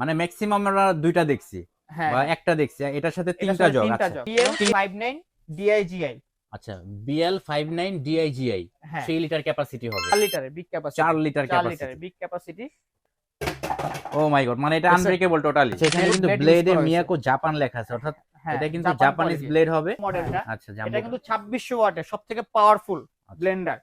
মানে ম্যাক্সিমাম আমরা দুইটা দেখছি হ্যাঁ। বা একটা দেখছি। এটার সাথে তিনটা জগ আচ্ছা বিএল ফাইভ নাইন ডিআইজিআই আচ্ছা বিএল ফাইভ নাইন ডিআইজিআই হ্যাঁ। থ্রি লিটার ক্যাপাসিটি হবে। চার লিটারের বিগ ক্যাপাসিটি চার লিটার চার ক্যাপাসিটি লিটারের big capacity oh my god মানে এটা আনব্রেকেবল টোটালি সেখানে কিন্তু ব্লেডে মিয়াকো জাপান লেখা আছে অর্থাৎ হ্যাঁ এটা কিন্তু জাপানিজ ব্লেড হবে। মডেলটা আচ্ছা এটা কিন্তু ছাব্বিশশো ওয়াটের সব থেকে পাওয়ারফুল ব্লেন্ডার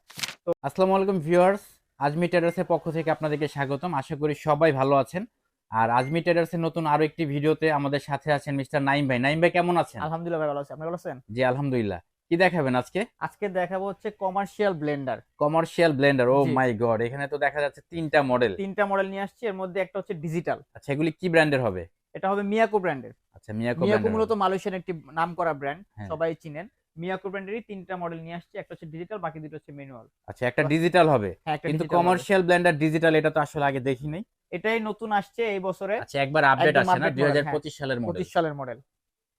তো আসসালামু আলাইকুম ভিউয়ার্স আজমি ট্রেডার্সের পক্ষ থেকে আপনাদেরকে স্বাগতম। আশা করি সবাই ভালো আছেন। আর আজমি ট্রেডার্সের নতুন আরও একটি ভিডিওতে আমাদের সাথে আছেন মিস্টার নাইম ভাই। নাইম ভাই কেমন আছেন? আলহামদুলিল্লাহ ভাই ভালো আছে। আপনি ভালো আছেন? জি আলহামদুলিল্লাহ। কি দেখাবেন আজকে? আজকে দেখাবো হচ্ছে commercial blender commercial blender oh my god এখানে তো দেখা যাচ্ছে তিনটা মডেল তিনটা মডেল নিয়ে আসছি এর মধ্যে একটা হচ্ছে ডিজিটাল আচ্ছা এগুলি কি ব্র্যান্ডের হবে? এটা হবে মিয়াকো ব্র্যান্ডের আচ্ছা মিয়াকো মিয়াকো মূলত মালয়েশিয়ান একটি নাম করা ব্র্যান্ড। সবাই চিনেন। মিয়াকো ব্র্যান্ডেরই তিনটা মডেল নিয়ে আসছে একটা হচ্ছে ডিজিটাল বাকি দুটো হচ্ছে ম্যানুয়াল আচ্ছা একটা ডিজিটাল হবে। হ্যাঁ কিন্তু কমার্শিয়াল ব্লেন্ডার ডিজিটাল এটা তো আসলে আগে দেখি নাই। এটাই নতুন আসছে এই বছরে। আচ্ছা একবার আপডেট আসছে না? update দুই হাজার model, পঁচিশ সালের মডেল পঁচিশ সালের মডেল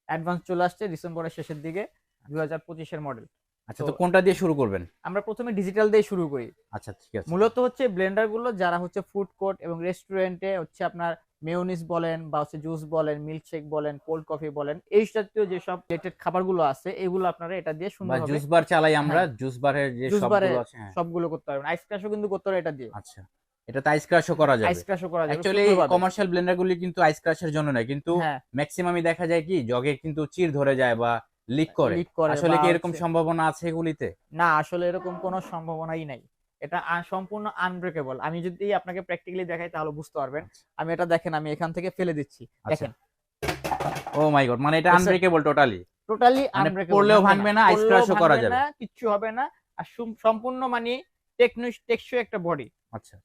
অ্যাডভান্স চলে আসছে ডিসেম্বরের শেষের দিকে দুই হাজার পঁচিশের মডেল আচ্ছা তো কোনটা দিয়ে শুরু করবেন? আমরা প্রথমে ডিজিটাল দিয়ে শুরু করি। আচ্ছা ঠিক আছে। মূলত হচ্ছে ব্লেন্ডারগুলো যারা হচ্ছে ফুড কোর্ট এবং রেস্টুরেন্টে হচ্ছে আপনার মেয়োনিজ বলেন বা হচ্ছে জুস বলেন মিল্কশেক বলেন কোল্ড কফি বলেন এই জাতীয় যে যেসব রিলেটেড খাবারগুলো আছে এগুলো আপনারা এটা দিয়ে সুন্দর জুস বার চালাই আমরা হ্যাঁ। জুস বারের যে সবগুলো আছে হ্যাঁ। সবগুলো করতে পারবেন আইস ক্রাশও কিন্তু করতে পারবেন এটা দিয়ে। আচ্ছা। এটা আইস ক্রাশও করা যাবে। আইস ক্রাশও করা যাবে অ্যাকচুয়ালি কমার্শিয়াল ব্লেন্ডার গুলি কিন্তু আইস ক্রাশের জন্য নয় কিন্তু ম্যাক্সিমামই দেখা যায় কি জগে কিন্তু চির ধরে যায় বা লিক করে। আসলে কি এরকম সম্ভাবনা আছে এগুলিতে? না আসলে এরকম কোনো সম্ভাবনাই নাই। এটা সম্পূর্ণ আনব্রেকেবল আমি যদি আপনাকে প্র্যাকটিক্যালি দেখাই তাহলে বুঝতে পারবেন। আমি এটা দেখেন আমি এখান থেকে ফেলে দিচ্ছি। আচ্ছা। দেখেন। ও মাই গড মানে এটা আনব্রেকেবল টোটালি টোটালি মানে আনব্রেকেবল পড়লেও ভাঙবে না, ice crush ও করা যাবে। না কিচ্ছু হবে না। আর সম্পূর্ণ মানে টেকনো টেকসই একটা বডি আচ্ছা।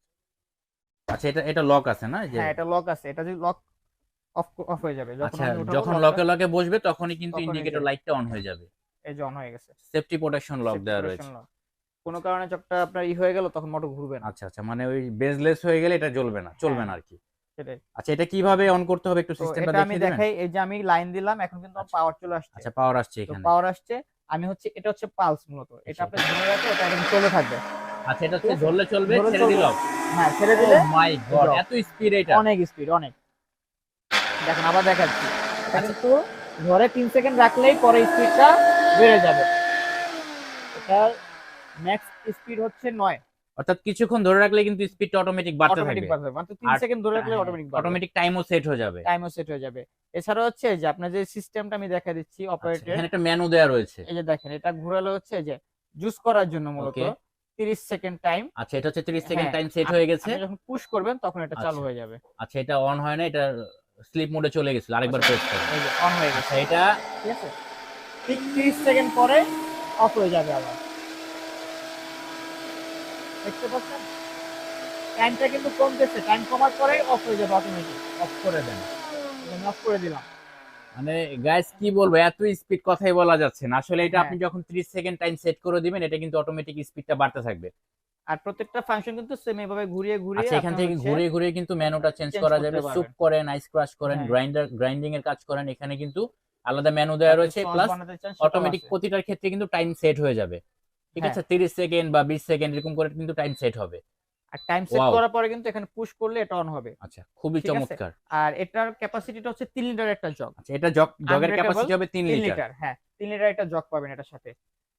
আচ্ছা এটা এটা লক আছে না? যে হ্যাঁ এটা লক আছে। এটা যদি লক অফ অফ হয়ে যাবে যখন আচ্ছা যখন লকে লকে বসবে তখনই কিন্তু ইন্ডিকেটর লাইটটা অন হয়ে যাবে। এই যে অন হয়ে গেছে। সেফটি প্রোটেকশন লক দেওয়া রয়েছে। কোনো কারণে চকটা আপনার ই হয়ে গেল তখন মোটর ঘুরবে না। আচ্ছা আচ্ছা মানে ওই বেজলেস হয়ে গেলে এটা জ্বলবে না চলবে হ্যাঁ, না আর কি আচ্ছা এটা কীভাবে অন করতে হবে একটু সিস্টেমটা এটা আমি দেখাই এই যে আমি লাইন দিলাম এখন কিন্তু আচ্ছা। পাওয়ার চলে আসছে। আচ্ছা পাওয়ার আসছে এখানে। পাওয়ার আসছে আমি হচ্ছে এটা হচ্ছে পালস মূলত। এটা আচ্ছা। আপনি ধরে রাখলে এটা এরকম চলে থাকবে। আচ্ছা এটা হচ্ছে ঝরলে চলবে ছেড়ে চলবে। হ্যাঁ ছেড়ে দিলে? মাই গড এত স্পিড এটা। অনেক স্পিড অনেক। দেখেন আবার দেখাচ্ছি। এটা আচ্ছা। কিন্তু ধরে তিন সেকেন্ড রাখলেই পরে স্পিডটা বেড়ে যাবে। এটার ম্যাক্স স্পিড হচ্ছে নয়। অর্থাৎ কিছুক্ষণ ধরে রাখলে কিন্তু স্পিডটা অটোমেটিক বাড়তে অটোমেটিক থাকবে। বাড়বে মাত্র তিন সেকেন্ড ধরে রাখলে অটোমেটিক অটোমেটিক টাইমও সেট হয়ে যাবে। টাইমও সেট হয়ে যাবে। এছাড়া হচ্ছে যে আপনার যে সিস্টেমটা আমি দেখা দিচ্ছি আচ্ছা, অপারেটর এখানে একটা মেনু দেওয়া রয়েছে। এই যে দেখেন এটা ঘোরালে হচ্ছে যে জুস করার জন্য মূলত. 30 সেকেন্ড টাইম। আচ্ছা এটা হচ্ছে 30 সেকেন্ড হ্যাঁ, টাইম সেট হয়ে গেছে। যখন পুশ করবেন তখন এটা চালু আচ্ছা। হয়ে যাবে। আচ্ছা এটা অন হয় না এটা স্লিপ মোডে চলে গেছিল আরেকবার প্রেস করে এই যে অন হয়ে গেছে। আচ্ছা এটা ঠিক আছে? ঠিক 30 সেকেন্ড পরে অফ হয়ে যাবে আবার। দেখতে পাচ্ছেন? টাইমটা কিন্তু কমতেছে টাইম কমার পরে অফ হয়ে যাবে অটোমেটিক অফ করে দেন। আমি অফ করে দিলাম। মানে গাইস কি বলব এত স্পিড কথাই বলা যাচ্ছে না আসলে এটা হ্যাঁ। আপনি যখন 30 সেকেন্ড টাইম সেট করে দিবেন এটা কিন্তু অটোমেটিক স্পিডটা বাড়তে থাকবে আর প্রত্যেকটা ফাংশন কিন্তু সেম এভাবে ঘুরিয়ে ঘুরিয়ে আচ্ছা এখান থেকে হচ্ছে- ঘুরে ঘুরে কিন্তু মেনুটা চেঞ্জ করা যাবে। সুপ করেন আইস ক্রাশ করেন হ্যাঁ। গ্রাইন্ডার গ্রাইন্ডিং এর কাজ করেন এখানে কিন্তু আলাদা মেনু দেওয়া রয়েছে প্লাস অটোমেটিক প্রতিটার ক্ষেত্রে কিন্তু টাইম সেট হয়ে যাবে ঠিক হ্যাঁ। আছে 30 সেকেন্ড বা 20 সেকেন্ড এরকম করে কিন্তু টাইম সেট হবে আর টাইম সেট করার পরে কিন্তু এখানে পুশ করলে এটা অন হবে। আচ্ছা খুবই চমৎকার। আর এটার ক্যাপাসিটিটা হচ্ছে 3 লিটার একটা জগ আচ্ছা এটা জগ জগের ক্যাপাসিটি হবে 3 3 লিটার হ্যাঁ। 3 লিটার একটা জগ পাবেন এটার সাথে।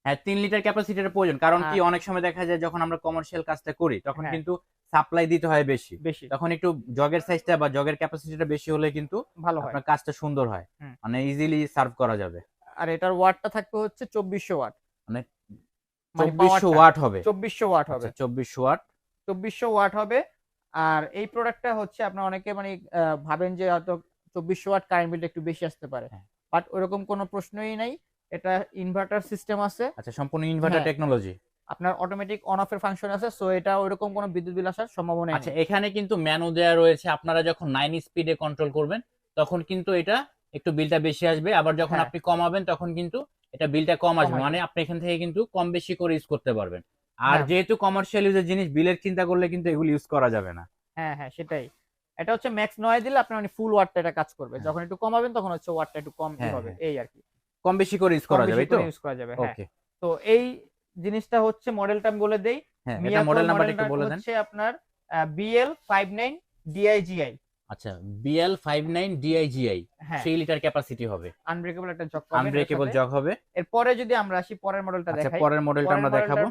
হ্যাঁ 3 লিটার ক্যাপাসিটির প্রয়োজন। কারণ কি হ্যাঁ। অনেক সময় দেখা যায় যখন আমরা কমার্শিয়াল কাজটা করি তখন হ্যাঁ। কিন্তু সাপ্লাই দিতে হয় বেশি। তখন একটু জগের সাইজটা বা জগের ক্যাপাসিটিটা বেশি হলে কিন্তু ভালো হয়। আপনার কাজটা সুন্দর হয়। মানে ইজিলি সার্ভ করা যাবে। আর এটার ওয়াটটা থাকবে হচ্ছে 2400 ওয়াট মানে মানে 2400 ওয়াট হবে। 2400 ওয়াট হবে। আচ্ছা 2400 ওয়াট 2400 ওয়াট হবে। আর এই প্রোডাক্টটা হচ্ছে আপনার অনেকে মানে ভাবেন যে হয়তো 2400 ওয়াট কারেন্ট বিলটা একটু বেশি আসতে পারে। হ্যাঁ। বাট ওরকম কোনো প্রশ্নই নাই। এটা ইনভার্টার সিস্টেম আছে। আচ্ছা সম্পূর্ণ ইনভার্টার হ্যাঁ। টেকনোলজি আপনার অটোমেটিক অন অফ এর ফাংশন আছে। সো এটা ওইরকম কোনো বিদ্যুৎ বিল আসার সম্ভাবনা আচ্ছা এখানে কিন্তু ম্যানু দেওয়া রয়েছে। আপনারা যখন 9 স্পিডে কন্ট্রোল করবেন তখন কিন্তু এটা একটু বিলটা বেশি আসবে। আবার যখন হ্যাঁ। আপনি কমাবেন তখন কিন্তু এটা বিলটা কম আসবে। মানে আপনি এখান থেকে কিন্তু কম বেশি করে ইউজ করতে পারবেন। আর হ্যাঁ। যেহেতু কমার্শিয়াল ইউজের জিনিস বিলের চিন্তা করলে কিন্তু এগুলো ইউজ করা যাবে না। হ্যাঁ হ্যাঁ সেটাই। এটা হচ্ছে ম্যাক্স নয় দিলে আপনি মানে ফুল ওয়াটটা এটা কাজ করবে। হ্যাঁ। যখন একটু কমাবেন তখন হচ্ছে ওয়াটটা একটু কম হ্যাঁ, হবে। এই আর কি। কম বেশি করে ইউজ করা যাবে তো? ইউজ করা যাবে হ্যাঁ। ওকে তো এই জিনিসটা হচ্ছে মডেলটা আমি বলে দেই। হ্যাঁ এটা মডেল নাম্বার একটু বলে দেন। হচ্ছে আপনার বিএল ফাইভ নাইন ডিআইজিআই আচ্ছা BL five nine DIGI three litre capacity হবে। আনব্রেকেবল একটা জক পাবেন আনব্রেকেবল। জগ হবে। এরপরে যদি আমরা আসি পরের মডেলটা আচ্ছা দেখাই। পরের মডেলটা আমরা দেখাবো।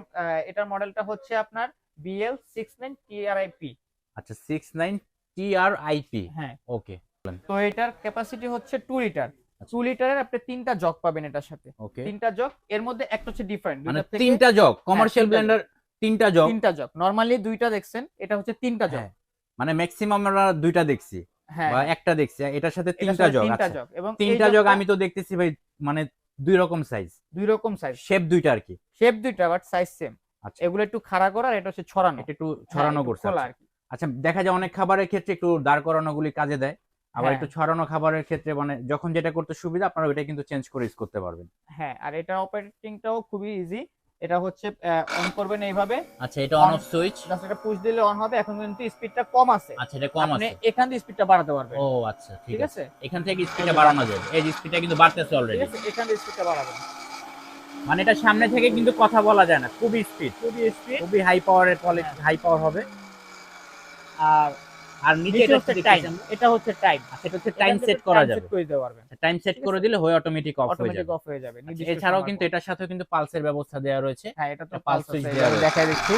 এটার মডেলটা হচ্ছে আপনার বিএল সিক্স নাইন টিআরআইপি আচ্ছা সিক্স নাইন টিআরআইপি হ্যাঁ। ওকে তো এটার ক্যাপাসিটি হচ্ছে টু লিটার। টু লিটারের আপনি তিনটা জগ পাবেন এটার সাথে। ওকে তিনটা জগ এর মধ্যে একটা হচ্ছে ডিফারেন্ট মানে তিনটা জগ কমার্শিয়াল ব্লেন্ডার তিনটা জগ তিনটা জগ নরমালি দুইটা দেখছেন এটা হচ্ছে তিনটা জগ হ্যাঁ মানে ম্যাক্সিমাম আমরা দুইটা দেখছি হ্যাঁ। বা একটা দেখছি এটার সাথে তিনটা জগ তিনটা জগ এবং তিনটা জগ আমি তো দেখতেছি ভাই মানে দুই রকম সাইজ দুই রকম সাইজ শেপ দুইটা আর কি। শেপ দুইটা বাট সাইজ সেম আচ্ছা। এগুলো একটু খাড়া করা আর এটা হচ্ছে ছড়ানো। এটা একটু হ্যাঁ, ছড়ানো করছে আচ্ছা। আচ্ছা দেখা যায় অনেক খাবারের ক্ষেত্রে একটু দাঁড় করানো গুলি কাজে দেয়। আবার হ্যাঁ। একটু ছড়ানো খাবারের ক্ষেত্রে মানে যখন যেটা করতে সুবিধা আপনারা ওইটা কিন্তু চেঞ্জ করে ইউজ করতে পারবেন। হ্যাঁ আর এটা অপারেটিংটাও খুবই ইজি এটা হচ্ছে অন করবেন এইভাবে। আচ্ছা এটা অন অফ সুইচ জাস্ট এটা পুশ দিলে অন হবে এখন কিন্তু স্পিডটা কম আছে। আচ্ছা এটা কম আপনি আছে। এখান দিয়ে স্পিডটা বাড়াতে পারবেন। ও আচ্ছা ঠিক আছে। এখান থেকে স্পিডটা বাড়ানো যাবে। এই স্পিডটা কিন্তু বাড়তেছে অলরেডি ঠিক আছে এখান দিয়ে স্পিডটা বাড়াবেন। মানে এটা সামনে থেকে কিন্তু কথা বলা যায় না খুবই স্পিড খুবই স্পিড খুবই হাই পাওয়ারের কোয়ালিটি হাই পাওয়ার হবে। আর আর নিচে এটা টাইম এটা হচ্ছে টাইম এটা হচ্ছে টাইম সেট করা যাবে। সেট করে দিতে পারবেন। টাইম সেট করে দিলে হয়ে অটোমেটিক অফ হয়ে অটোমেটিক যাবে। অফ হয়ে যাবে। এছাড়াও কিন্তু এটার সাথেও কিন্তু পালসের ব্যবস্থা দেওয়া রয়েছে। হ্যাঁ এটা তো পালস আছে দেওয়া। দেখাই দিচ্ছি।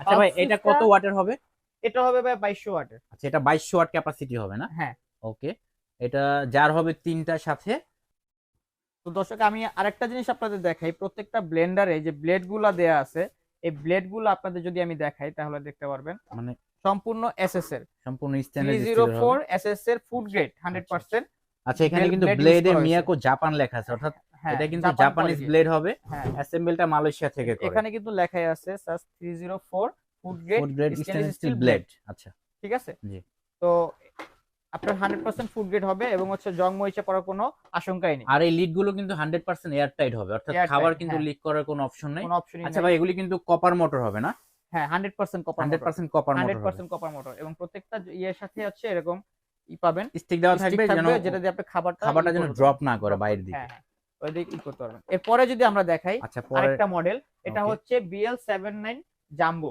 আচ্ছা ভাই এটা কত ওয়াটের হবে? এটা হবে ভাই 2200 ওয়াটের। আচ্ছা এটা বাইশশো ওয়াট ক্যাপাসিটি হবে না? হ্যাঁ। ওকে এটা যার হবে তিনটার সাথে? তো দর্শক আমি আরেকটা জিনিস আপনাদের দেখাই। প্রত্যেকটা ব্লেন্ডারে যে ব্লেডগুলা দেয়া আছে এই ব্লেডগুলো আপনাদের যদি আমি দেখাই তাহলে দেখতে পারবেন। মানে সম্পূর্ণ এসএস এর। সম্পূর্ণ জিরো ফোর এসএস এর ফুড গ্রেড হান্ড্রেড পার্সেন্ট আচ্ছা। এখানে কিন্তু ব্লেডে হয়েছে। মিয়াকো জাপান লেখা আছে অর্থাৎ হ্যাঁ এটা কিন্তু জাপান জাপানিজ ব্লেড হবে। হ্যাঁ। অ্যাসেম্বলটা মালয়েশিয়া থেকে করে। এখানে কিন্তু লেখাই আছে সাস three zero four food grade stainless steel blade আচ্ছা। ঠিক আছে? জি। তো আপনার হান্ড্রেড পার্সেন্ট ফুড গ্রেড হবে এবং হচ্ছে জং মরিচা পড়ার কোনো আশঙ্কাই নেই। আর এই লিডগুলো কিন্তু হান্ড্রেড পার্সেন্ট এয়ার টাইট হবে অর্থাৎ খাবার কিন্তু হ্যাঁ। লিক করার কোনো অপশন নেই। আচ্ছা ভাই এগুলি কিন্তু কপার মোটর হবে না? হ্যাঁ hundred percent copper hundred percent copper hundred percent copper motor এবং প্রত্যেকটা ইয়ের সাথে হচ্ছে এরকম ই পাবেন। স্টিক দেওয়া থাকবে যেন যেটা দিয়ে আপনি খাবারটা খাবারটা যেন ড্রপ না করে বাইরের দিকে। হ্যাঁ হ্যাঁ ওই দিকে ই করতে পারবেন। এরপরে যদি আমরা দেখাই আচ্ছা আরেকটা মডেল এটা হচ্ছে বিএল সেভেন নাইন জাম্বো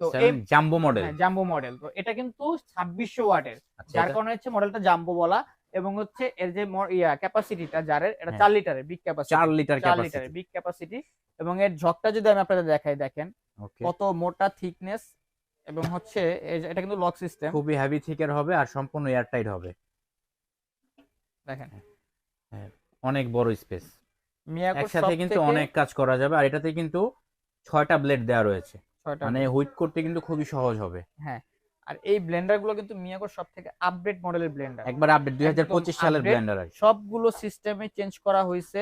তো জাম্বো মডেল জাম্বো মডেল তো এটা কিন্তু ছাব্বিশশো ওয়াটের। আচ্ছা যার কারণে হচ্ছে মডেলটা জাম্বো বলা এবং হচ্ছে এর যে ইয়া ক্যাপাসিটিটা জারের এটা হ্যাঁ। চার লিটারের বিগ ক্যাপাসিটি চার লিটার চার লিটারের বিগ ক্যাপাসিটি এবং এর ঝকটা যদি আমি আপনাদের দেখাই দেখেন কত মোটা থিকনেস এবং হচ্ছে এটা কিন্তু লক সিস্টেম খুবই হেভি থিকের হবে আর সম্পূর্ণ এয়ার টাইট হবে। দেখেন। অনেক বড় স্পেস একসাথে কিন্তু অনেক কাজ করা যাবে আর এটাতে কিন্তু ছয়টা ব্লেড দেওয়া রয়েছে। মানে হুইট করতে কিন্তু খুবই সহজ হবে। হ্যাঁ আর এই ব্লেন্ডারগুলো কিন্তু মিয়াকো সব থেকে আপডেট মডেলের ব্লেন্ডার। একবার আপডেট দুই হাজার পঁচিশ একদম সালের ব্লেন্ডার সবগুলো সিস্টেমে চেঞ্জ করা হয়েছে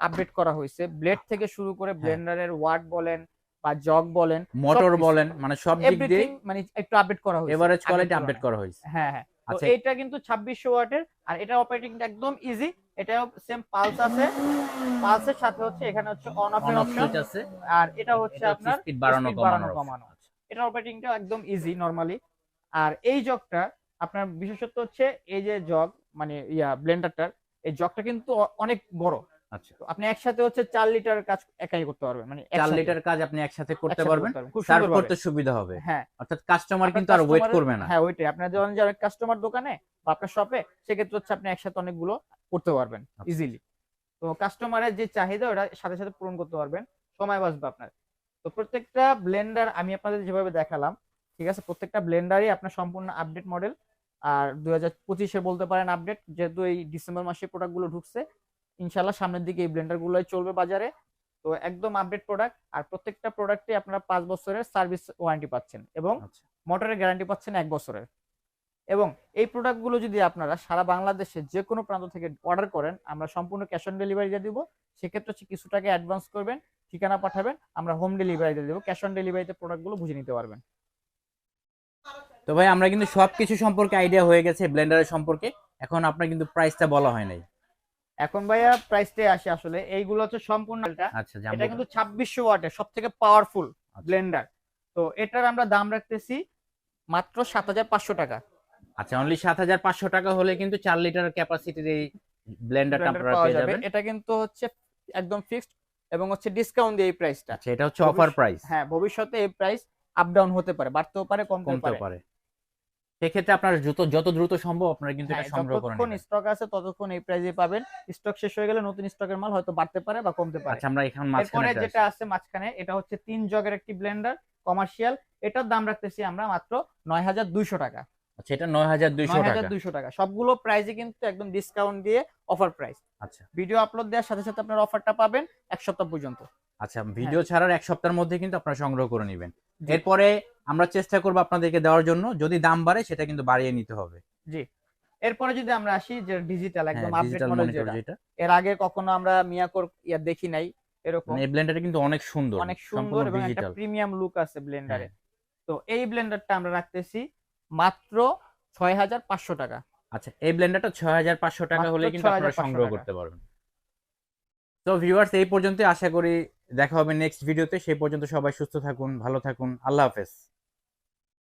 আপডেট করা হয়েছে। ব্লেড থেকে শুরু করে হ্যাঁ। ব্লেন্ডারের ওয়ার্ড বলেন বা জগ বলেন মোটর বলেন মানে সব দিক দিয়ে মানে একটু আপডেট করা হয়েছে। এভারেজ কোয়ালিটি আপডেট করা হয়েছে। হ্যাঁ হ্যাঁ। তো আচ্ছা। এটা কিন্তু ছাব্বিশশো ওয়াটের আর এটা অপারেটিং একদম ইজি এটাও সেম পালস আছে। পালসের সাথে হচ্ছে এখানে হচ্ছে অন অফ এর অপশন আছে। আর এটা হচ্ছে আপনার স্পিড বাড়ানো কমানো। এটা অপারেটিংটা একদম ইজি নরমালি আর এই জগটা আপনার বিশেষত্ব হচ্ছে এই যে জগ মানে ইয়া ব্লেন্ডারটার এই জগটা কিন্তু অনেক বড়। আচ্ছা। তো আপনি একসাথে হচ্ছে চার লিটার কাজ একাই করতে পারবেন মানে চার লিটার কাজ আপনি একসাথে করতে পারবেন। খুব সার্ভ করতে সুবিধা হবে। হ্যাঁ। অর্থাৎ কাস্টমার কিন্তু আর ওয়েট করবে না। হ্যাঁ ওইটাই আপনার যখন যাবেন কাস্টমার দোকানে বা আপনার শপে সেক্ষেত্রে হচ্ছে আপনি একসাথে অনেকগুলো করতে পারবেন আচ্ছা। ইজিলি তো কাস্টমারের যে চাহিদা ওটা সাথে সাথে পূরণ করতে পারবেন। সময় বাঁচবে আপনার। তো প্রত্যেকটা ব্লেন্ডার আমি আপনাদের যেভাবে দেখালাম ঠিক আছে? প্রত্যেকটা ব্লেন্ডারই আপনার সম্পূর্ণ আপডেট মডেল আর দুই হাজার পঁচিশে বলতে পারেন আপডেট যেহেতু এই ডিসেম্বর মাসে প্রোডাক্টগুলো ঢুকছে ইনশাল্লাহ সামনের দিকে এই ব্লেন্ডারগুলোই চলবে বাজারে। তো একদম আপডেট প্রোডাক্ট আর প্রত্যেকটা প্রোডাক্টে আপনারা পাঁচ বছরের সার্ভিস ওয়ারেন্টি পাচ্ছেন এবং আচ্ছা। মোটরের গ্যারান্টি পাচ্ছেন এক বছরের। এবং এই প্রোডাক্টগুলো যদি আপনারা সারা বাংলাদেশে যে কোনো প্রান্ত থেকে অর্ডার করেন আমরা সম্পূর্ণ ক্যাশ অন ডেলিভারি দিয়ে দিব। সেক্ষেত্রে হচ্ছে কিছু টাকা অ্যাডভান্স করবেন ঠিকানা পাঠাবেন আমরা হোম ডেলিভারি দিয়ে দেবো ক্যাশ অন ডেলিভারিতে প্রোডাক্টগুলো বুঝে নিতে পারবেন। তো ভাই আমরা কিন্তু সবকিছু সম্পর্কে আইডিয়া হয়ে গেছে ব্লেন্ডারের সম্পর্কে। এখন আপনার কিন্তু প্রাইসটা বলা হয় নাই। এখন ভাইয়া প্রাইসটাই আসে আসলে। এইগুলো হচ্ছে সম্পূর্ণ এটা। আচ্ছা কিন্তু ছাব্বিশশো ওয়াটের সব থেকে পাওয়ারফুল আচ্ছা। ব্লেন্ডার তো এটার আমরা দাম রাখতেছি মাত্র সাত হাজার পাঁচশো টাকা। আচ্ছা অনলি সাত হাজার পাঁচশো টাকা হলে কিন্তু চার লিটার ক্যাপাসিটির এই ব্লেন্ডারটা আপনারা পাওয়া পেয়ে যাবে। যাবেন। এটা কিন্তু হচ্ছে একদম ফিক্সড এবং হচ্ছে ডিসকাউন্ট দিয়ে এই প্রাইসটা আচ্ছা এটা হচ্ছে অফার প্রাইস হ্যাঁ ভবিষ্যতে এই প্রাইস আপ ডাউন হতে পারে বাড়তেও পারে কমতেও পারে। সেক্ষেত্রে আপনার যত যত দ্রুত সম্ভব আপনারা কিন্তু এটা হ্যাঁ, সংগ্রহ করে যতক্ষণ স্টক আছে ততক্ষণ এই প্রাইজে পাবেন। স্টক শেষ হয়ে গেলে নতুন স্টকের মাল হয়তো বাড়তে পারে বা কমতে পারে। আচ্ছা আমরা এখন মাঝখানে যেটা আছে মাঝখানে এটা হচ্ছে তিন জগের একটি ব্লেন্ডার কমার্শিয়াল এটার দাম রাখতেছি আমরা মাত্র নয় হাজার দুইশো টাকা। আচ্ছা এটা নয় হাজার দুইশো নয় টাকা হাজার দুইশো টাকা। সবগুলো প্রাইজে কিন্তু একদম ডিসকাউন্ট দিয়ে অফার প্রাইস আচ্ছা। ভিডিও আপলোড দেওয়ার সাথে সাথে আপনার অফারটা পাবেন এক সপ্তাহ পর্যন্ত। আচ্ছা ভিডিও ছাড়ার এক সপ্তাহের মধ্যে কিন্তু আপনারা সংগ্রহ করে নেবেন। এরপরে আমরা চেষ্টা করব আপনাদেরকে দেওয়ার জন্য যদি দাম বাড়ে সেটা কিন্তু বাড়িয়ে নিতে হবে। জি। এরপরে যদি আমরা আসি যে ডিজিটাল একদম আপডেট মডেল যেটা এর আগে কখনো আমরা মিয়াকোর ইয়া দেখি নাই এরকম। মানে এই ব্লেন্ডারটা কিন্তু অনেক সুন্দর অনেক সুন্দর এবং একটা প্রিমিয়াম লুক আছে ব্লেন্ডারে হ্যাঁ। তো এই ব্লেন্ডারটা আমরা রাখতেছি মাত্র ছয় হাজার পাঁচশো টাকা। আচ্ছা এই ব্লেন্ডারটা ছয় হাজার পাঁচশো টাকা হলে কিন্তু আপনারা সংগ্রহ করতে পারবেন। তো ভিউয়ার্স এই পর্যন্ত আশা করি দেখা হবে নেক্সট ভিডিওতে সেই পর্যন্ত সবাই সুস্থ থাকুন, ভালো থাকুন। আল্লাহ হাফেজ।